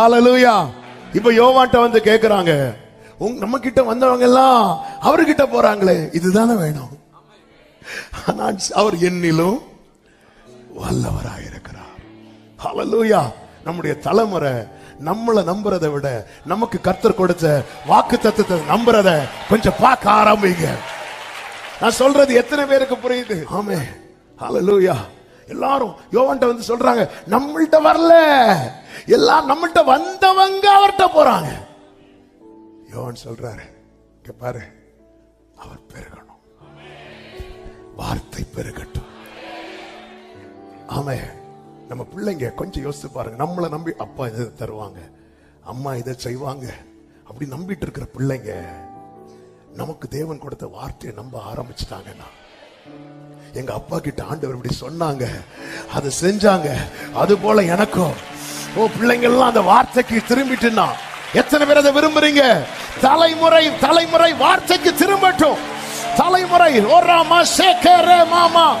ஹாலலூயா இப்ப யோவான்ட்ட வந்து கேக்குறாங்க. உங்க நம்ம கிட்ட வந்தவங்க எல்லாம் அவர்கிட்ட போறாங்களே இதுதானே வேணும். ஆனால் அவர் என்னிலும் வல்லவராயிருக்கிறார் ஹலலூயா நம்முடைய தலைமுறை நம்மளை நம்புறதை விட நமக்கு கர்த்தர் கொடுத்த வாக்கு தத்துவத்தை நம்புறத கொஞ்சம் பார்க்க ஆரம்பிங்க. நான் சொல்றது எத்தனை பேருக்கு புரியுது? ஆமே ஹலலூயா எல்லாரும் யோவன்ட்ட வந்து சொல்றாங்க நம்மள்ட்ட வரல. எல்லாம் நம்மள்ட்ட வந்தவங்க அவர்ட்ட போறாங்க. யோவன் சொல்றாரு பாரு அவர் பெருகணும். வார்த்தை பெருகட்டும். ஆமே நம்ம பிள்ளைங்க கொஞ்சம் யோசிச்சு பாருங்க நம்மளை நம்பி அப்பா இதை தருவாங்க அம்மா இதை செய்வாங்க அப்படி நம்பிட்டு இருக்கிற பிள்ளைங்க நமக்கு தேவன் கொடுத்த வார்த்தையை நம்ப ஆரம்பிச்சிட்டாங்கன்னா எங்க அப்பா கிட்ட ஆண்டவர் இப்படி சொன்னாங்க. அதை செஞ்சாங்க. அது போல எனக்கும். ஓ பிள்ளைங்கள்லாம் அந்த வார்த்தைக்கு திரும்பிட்டுனா எத்தனை பேர் அதை விரும்புறீங்க? தலைமுறை தலைமுறை வார்த்தைக்கு திரும்பட்டும். தலைமுறை ஓ ராமா சேகரே மாமா.